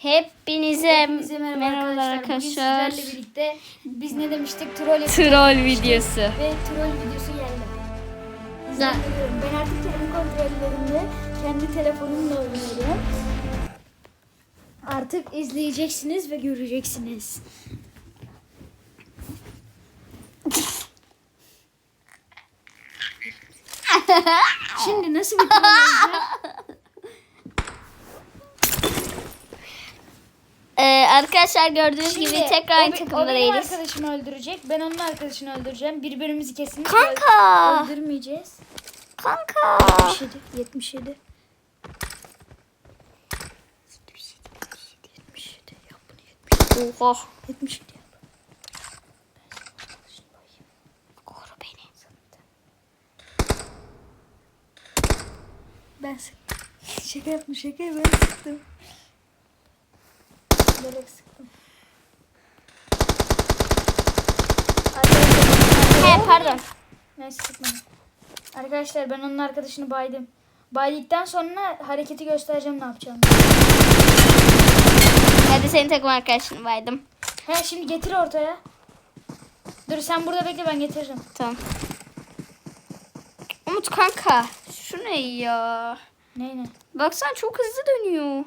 Hepinize, Hepinize merhaba, merhabalar arkadaşlar. Bugün arkadaşlar. sizlerle birlikte biz ne demiştik? Troll. Troll videosu. Ve troll videosu geldi. Güzel. Ben artık kendi kontrollerimle kendi telefonumla oynuyorum. Artık izleyeceksiniz ve göreceksiniz. Şimdi nasıl bir troll olacak? Ee, arkadaşlar gördüğünüz Şimdi gibi tekrar aynı takımda o benim değiliz. arkadaşımı öldürecek. Ben onun arkadaşını öldüreceğim. Birbirimizi kesinlikle Kanka. öldürmeyeceğiz. Kanka. 77, 77. 77 yap bunu 77. Oha. 77 yap. Koru beni. Ben sıktım. şaka yapma şaka ben sıktım. Bilerek sıktım. He pardon. Neyse sıkmadım. Arkadaşlar ben onun arkadaşını baydım. Baydıktan sonra hareketi göstereceğim ne yapacağım. Hadi senin takım arkadaşını baydım. He şimdi getir ortaya. Dur sen burada bekle ben getiririm. Tamam. Umut kanka. Şu ne ya? Ne ne? Baksana çok hızlı dönüyor.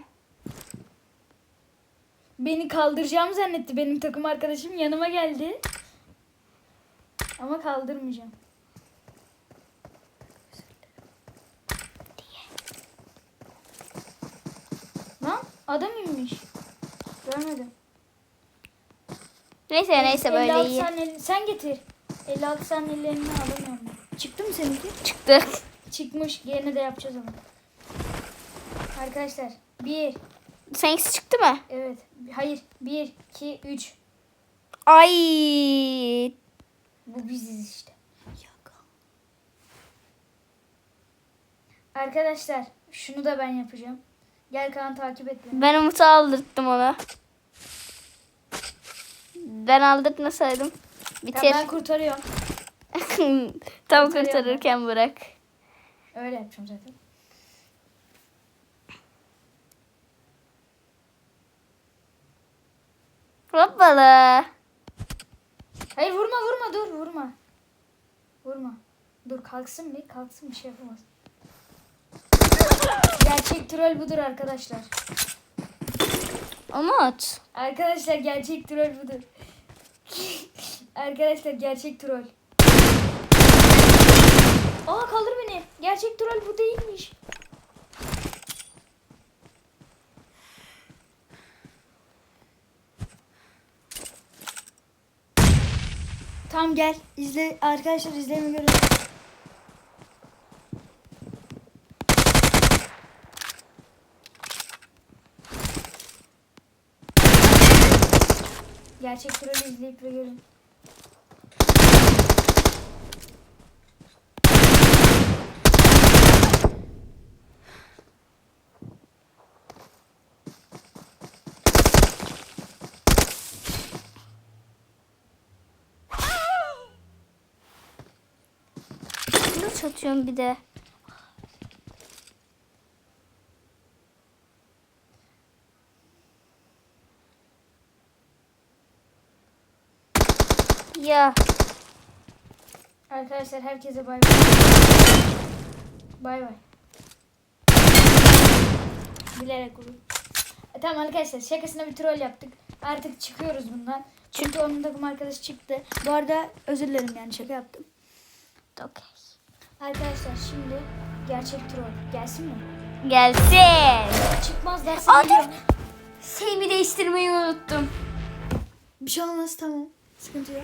Beni kaldıracağımı zannetti benim takım arkadaşım yanıma geldi. Ama kaldırmayacağım. Lan adam inmiş. Görmedim. Neyse neyse böyle 56 iyi. saniye- sen getir. 56 saniyelerini alamıyorum. ben. Çıktı mı seninki? Çıktı. Çıkmış. Gene de yapacağız onu. Arkadaşlar. 1. Seninkisi çıktı mı? Evet. Hayır. 1, 2, 3. Ay. Bu biziz işte. Arkadaşlar şunu da ben yapacağım. Gel Kaan takip et beni. Ben Umut'u aldırttım ona. Ben aldırtmasaydım. Bitir. Tamam, ben kurtarıyorum. Tam kurtarırken bırak. Öyle yapacağım zaten. Hoppala. Hayır vurma vurma dur vurma. Vurma. Dur kalksın bir kalksın bir şey yapamaz. Gerçek troll budur arkadaşlar. Umut. Arkadaşlar gerçek troll budur. arkadaşlar gerçek troll. Aa kaldır beni. Gerçek troll bu değilmiş. Gel. izle arkadaşlar izleme görün. Gerçek trollü izleyip görün. Nasıl atıyorsun bir de? Ya Arkadaşlar herkese bay bay. Bay bay. Bilerek olur. E, tamam arkadaşlar şakasına bir troll yaptık. Artık çıkıyoruz bundan. Çünkü onun takım arkadaşı çıktı. Bu arada özür dilerim yani şaka yaptım. okey. Arkadaşlar şimdi gerçek troll. Gelsin mi? Gelsin. Çıkmaz derse Aa, geliyorum. Şeyimi değiştirmeyi unuttum. Bir şey olmaz tamam. Sıkıntı yok.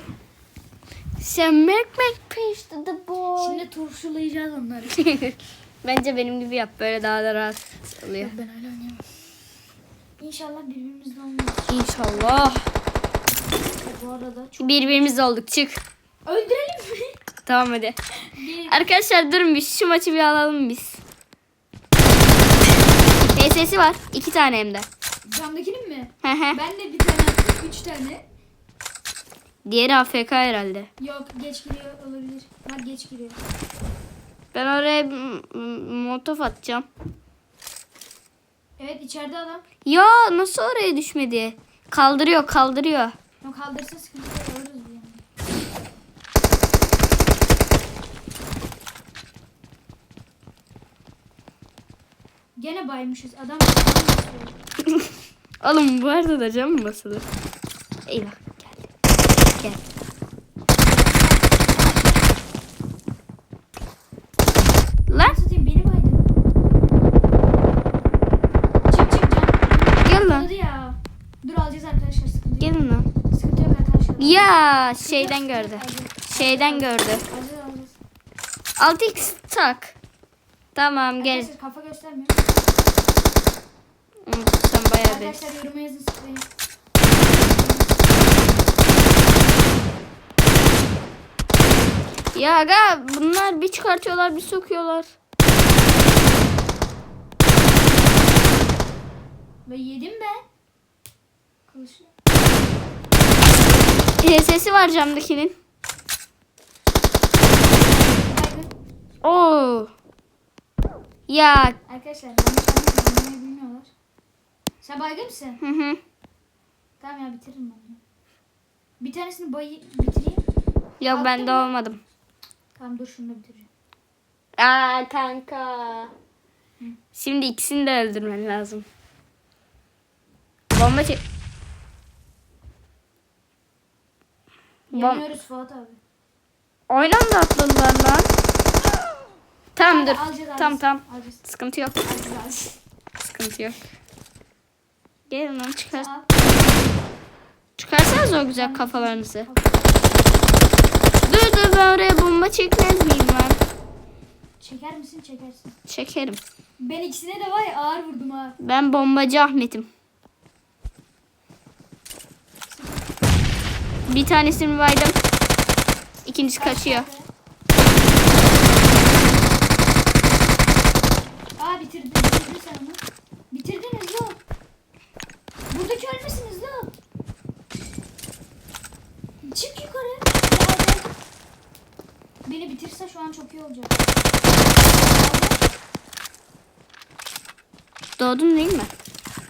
Sen make make to the boy. Şimdi turşulayacağız onları. Bence benim gibi yap böyle daha da rahat oluyor. ben öyle oynayamam. İnşallah birbirimizle olmaz. İnşallah. Bu arada çok... Birbirimiz olduk çık. Öldürelim mi? Tamam hadi. Arkadaşlar durun bir şu maçı bir alalım biz. PS'si var. iki tane hem de. Camdakinin mi? Ben de bir tane attım. Üç tane. Diğeri AFK herhalde. Yok geç giriyor olabilir. Ha geç giriyor. Ben oraya m- m- motof atacağım. Evet içeride adam. Ya nasıl oraya düşmedi? Kaldırıyor kaldırıyor. Yok kaldırsa sıkıntı yok. Alırız bir yani. Gene baymışız. Adam Oğlum bu arada da cam mı basılır? Eyvah geldi. Gel. Lan beni baydı. Çık çık can. gel lan. Hadi ya. Dur alacağız arkadaşlar sıkıntı yok. Gelin lan. Sıkıntı yok arkadaşlar. Ya şeyden gördü. Şeyden gördü. alacağız. alacağız. 6x tak. Tamam gel. Arkadaşlar kafa göstermiyor. Sen bayağı bir. Arkadaşlar yoruma yazın sıkmayın. Ya aga bunlar bir çıkartıyorlar bir sokuyorlar. Ve yedim ben. Kılıçlı. Ee, sesi var camdakinin. Oo. Ya Arkadaşlar yanlış anlamayın. Anlamayı bilmiyorlar. Sen baygın mısın? hı hı. Tamam ya bitiririm ben. Bir tanesini bayı bitireyim. Yok Attın ben de mı? olmadım. Tamam dur şunu da bitireceğim. Aa kanka. Şimdi ikisini de öldürmen lazım. Bomba çek. Bom Yanıyoruz Fuat abi. Aynı anda atladılar lan. Tamam dur. Alacağız, Tamam tamam. Alacağız. Sıkıntı yok. Alacağız. Sıkıntı yok. Gelin lan çıkar. Çıkarsanız o güzel kafalarınızı. Dur dur ben oraya bomba çekmez miyim lan? Çeker misin? Çekersin. Çekerim. Ben ikisine de var ya ağır vurdum ha. Ben bombacı Ahmet'im. Bir tanesini baydım. İkincisi kaçıyor. Aa bitirdin. Bitirdin sen onu. Bitirdin hızlı ol. Buradaki ölmesin hızlı ol. Çık yukarı. Ya, ben- Bitirse şu an çok iyi olacak. Doğdun değil mi?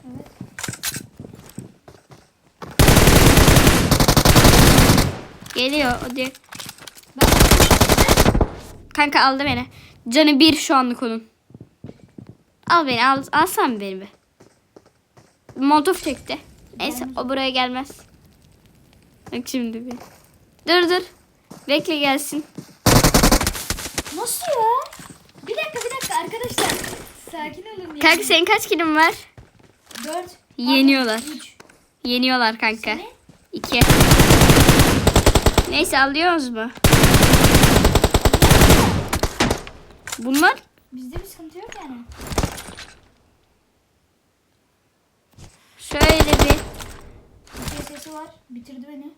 Evet. Geliyor o diye. Ben Kanka aldı beni. Canı bir şu anlık onun. Al beni al. Alsan beni bir. Molotov çekti. Neyse o buraya gelmez. Bak şimdi bir. Dur dur. Bekle gelsin. Nasıl ya? Bir dakika bir dakika arkadaşlar. Sakin olun ya. Kanka senin kaç kilin var? 4. Yeniyorlar. 3. Yeniyorlar kanka. Seni? İki. Neyse alıyoruz mu? Bunlar Bizde bir sıkıntı yok yani. şöyle bir Bir şey sesi var. Bitirdi beni.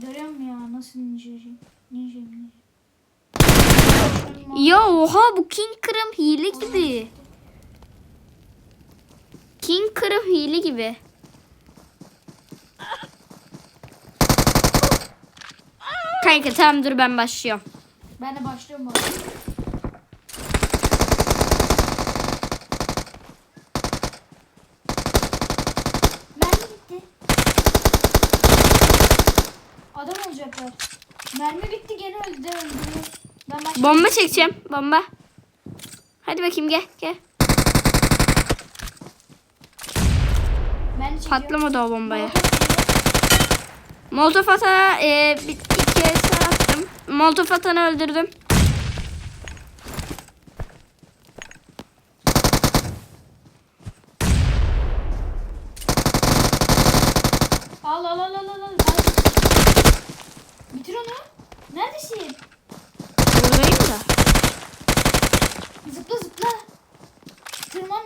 Görüyorum ya nasıl. Ninjayım ninja. Ya oha bu King Kırım hile gibi. King Kırım hile gibi. Kanka tamam dur ben başlıyorum. Ben de başlıyorum bu arada. Mermi bitti. Adam olacaklar. Mermi bitti gene öldü. Ben başlıyorum. Bomba çekeceğim. Bomba. Hadi bakayım gel gel. Ben de çekiyorum. Patlamadı o bombaya. Molotov atana e, bir, iki eser attım. Molotov atanı öldürdüm. Al al al al al. al. Bitir onu. Neredesin? Buradayım da. Zıpla zıpla. Tırmanma.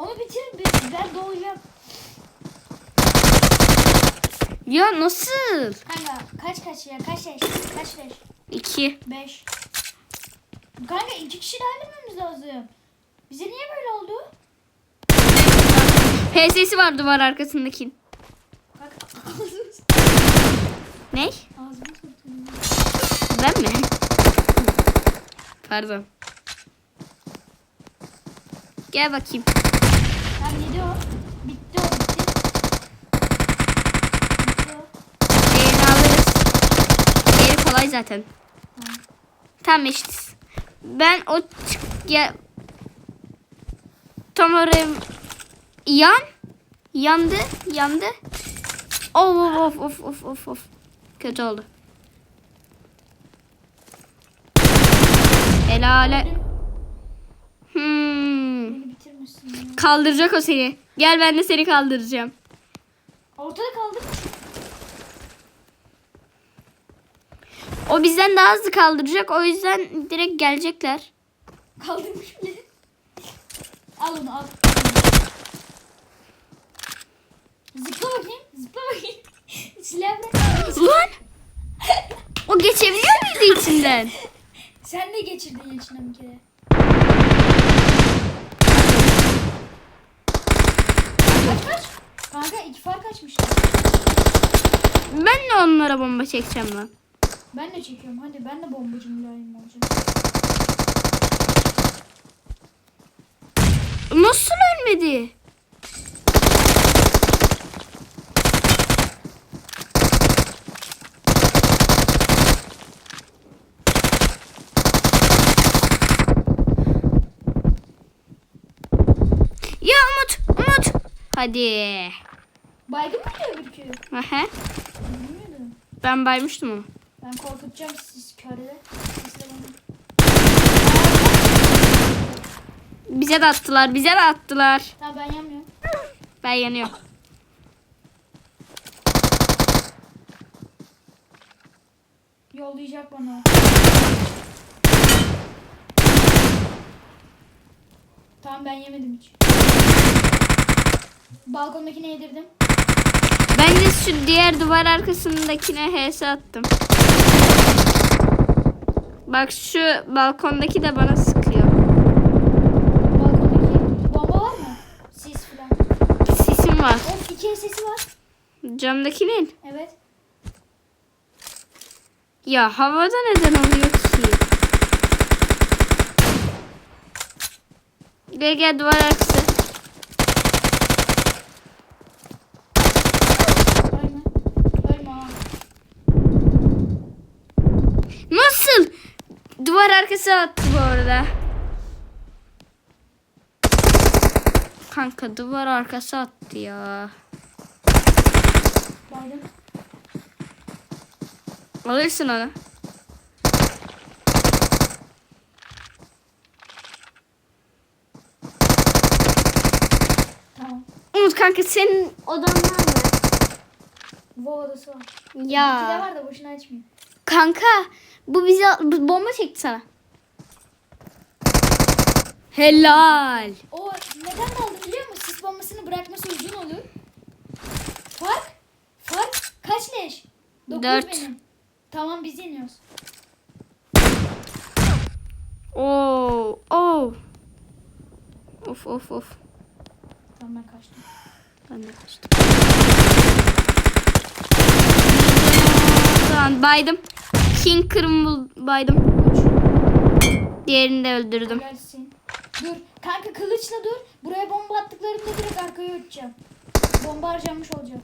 Onu bitir. bi- Ben doğacağım. Ya nasıl? Kanka kaç kaç ya? Kaç yaş? Kaç yaş? İki. 5. Kanka iki kişi daha öldürmemiz lazım. Bize niye böyle oldu? PS'si var duvar arkasındaki. Bak Ne? Ağzımı sürtüyorum. Ben mi? Pardon. Gel bakayım. Tamam yedi o. Bitti o bitti. Bitti o. Diğerini alırız. Diğeri kolay zaten. Tamam. Tam eşitiz. Ben o çık ya tam oraya yan yandı yandı. Of of of of of of. Kötü oldu. Helale. Hmm. Ya. Kaldıracak o seni. Gel ben de seni kaldıracağım. Ortada kaldık. O bizden daha hızlı kaldıracak. O yüzden direkt gelecekler. Kaldırmış bile. Al onu al. Zıpla bakayım. Zıpla bakayım. Silah bırak. Lan! O geçebiliyor muydu içinden? Sen de geçirdin yaşına bir kere. Kaç? Kanka iki fark açmışlar. Ben de onlara bomba çekeceğim lan. Ben de çekiyorum. Hadi ben de bombacı mülayim olacağım. Nasıl ölmedi? Ya Umut, Umut. Hadi. Baygın mı diyor öbürkü? Aha, ben baymıştım onu. Ben korkutacağım siz körle. Bize de attılar, bize de attılar. Tamam ben yanmıyorum. Ben yanıyorum. Yollayacak bana. Tamam ben yemedim hiç. Balkondakine yedirdim. Ben de şu diğer duvar arkasındakine HS attım. Bak şu balkondaki de bana sıkıyor. Balkondaki bomba var mı? Sis falan. Sisim var. Of iki sesi var. Camdakinin. Evet. Ya havada neden oluyor ki? Gel gel duvar arkası. Ölme. Ölme ha. Nasıl? Duvar arkası attı bu arada. Kanka duvar arkası attı ya. Baydım. Alırsın onu. Tamam. Umut kanka senin odan var mı? Bu odası var. İki de Ya. var da boşuna açmayayım. Kanka bu bize bu bomba çekti sana. Helal. O neden kaldı biliyor musun? Sis bombasını bırakması uzun olur. Fark? Fark kaç leş? Dokuz Dört. benim. Tamam biz yeniyoruz. Oo, oo. Of of of. Tamam ben kaçtım. Ben de kaçtım. Tamam baydım. King kırmızı baydım. Diğerini de öldürdüm. Gelsin. Kanka kılıçla dur. Buraya bomba attıklarında direkt arkaya uçacağım. Bomba harcanmış olacak.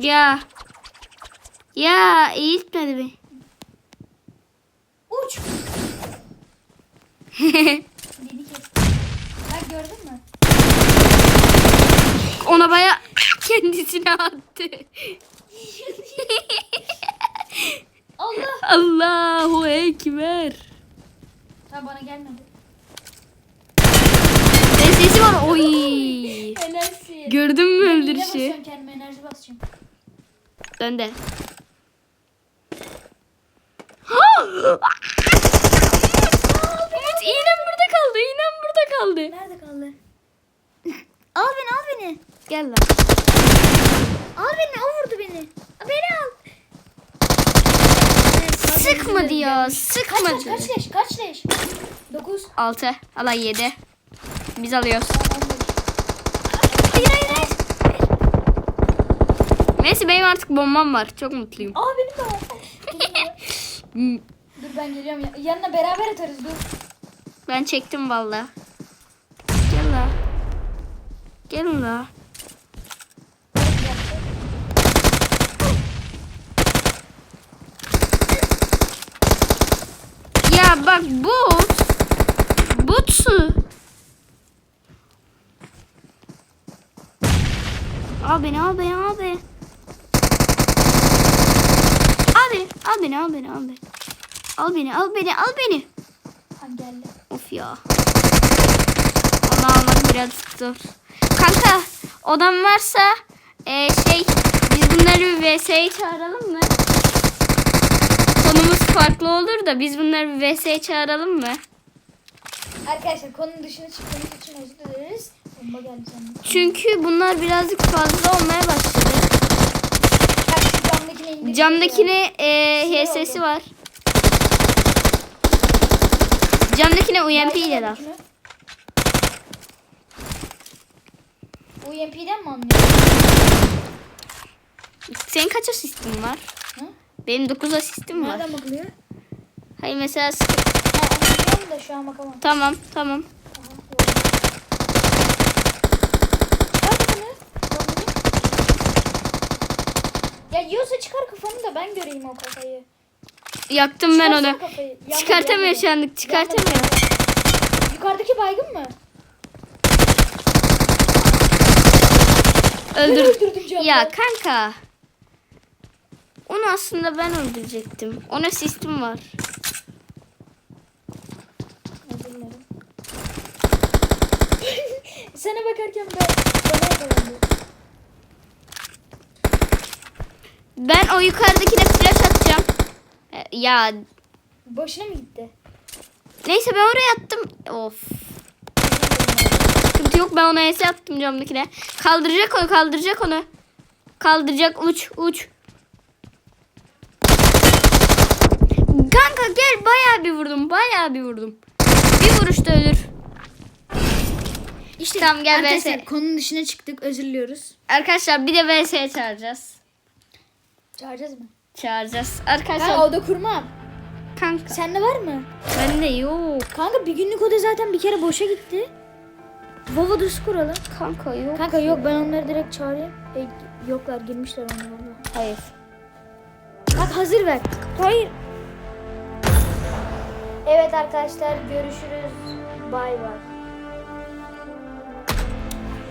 Ya. Ya eğitmedi beni. Uç. Beni kes. Bak gördün mü? Ona baya kendisine attı. Allah. Allahu Ekber. Ha bana gelmedi. Ve sesi var. Oy. Helalsin. Gördün mü Ben öldürüşü? basıyorum kendime enerji basacağım. Dön de. Umut iğnem burada kaldı. İğnem burada kaldı. Nerede kaldı? al beni al beni. Gel lan. Al beni o vurdu. Beni al. Sıkmadı ya. Kaç Sıkmadı. leş kaç leş kaç leş? 9. 6. Alay 7. Biz alıyoruz. Hayır hayır hayır. Neyse benim artık bombam var. Çok mutluyum. Aa benim de var. Dur ben geliyorum. ya- Yanına beraber atarız dur. Ben çektim valla. Gel la. Gel la. Ya bak but. Butsu. Al beni al beni al beni. Al beni al beni al beni al beni. Al beni al beni al beni. Geldi. Of ya. Onu almak biraz zor. Kanka odam varsa e, şey biz bunları bir VS'ye çağıralım mı? Farklı olur da biz bunları bir VS'ye çağıralım mı? Arkadaşlar konunun dışına çıktığımız için özür dileriz. Bomba geldi. Çünkü bunlar birazcık fazla olmaya başladı. Bak şu camdakine indir. Camdakine e, Sinir HS'si var. Camdakine UMP ile dal. UMP'den mi anlıyor? Senin kaç asistin var? Benim 9 asistim var. Nereden bakılıyor? Hayır mesela anlıyorum da şu an bakamam. tamam tamam. Ya yiyorsa çıkar kafanı da ben göreyim o kafayı. Yaktım ben Çıkarsana onu. kafayı. Çıkartamıyor yanmadı. şu anlık çıkartamıyor. Yanmadı. Yukarıdaki baygın mı? Ben Öldür. Ya kanka. Onu aslında ben öldürecektim. Ona sistem var. Sana bakarken ben bana yakalandı. Ben o yukarıdakine flash atacağım. E, Ya Boşuna mı gitti? neyse ben oraya attım. Of. Sıkıntı yok ben ona ES attım camdakine. Kaldıracak onu kaldıracak onu. Kaldıracak uç uç. Kanka gel bayağı bir vurdum bayağı bir vurdum. Bir vuruşta ölür. İşte Tamam, gel arkadaşlar VS. konunun dışına çıktık özür diliyoruz. Arkadaşlar bir de VS'ye çağıracağız. Çağıracağız mı? Çağıracağız. Ben Arkadaşlar oda kurmam. kanka. Sende var mı? Bende yok. Kanka bir günlük oda zaten bir kere boşa gitti. Vova odası kuralım. Kanka yok. Kanka yok ben onları direkt çağırayım. E, yoklar girmişler onlar valla. Hayır. Bak hazır ver. Hayır. Evet arkadaşlar görüşürüz. Bay bay.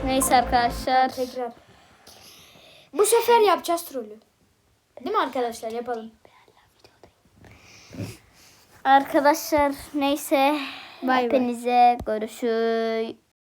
Neyse arkadaşlar. Tekrar. Bu sefer yapacağız trolü. Değil mi arkadaşlar yapalım. Arkadaşlar neyse. Bay bay. Hepinize görüşürüz.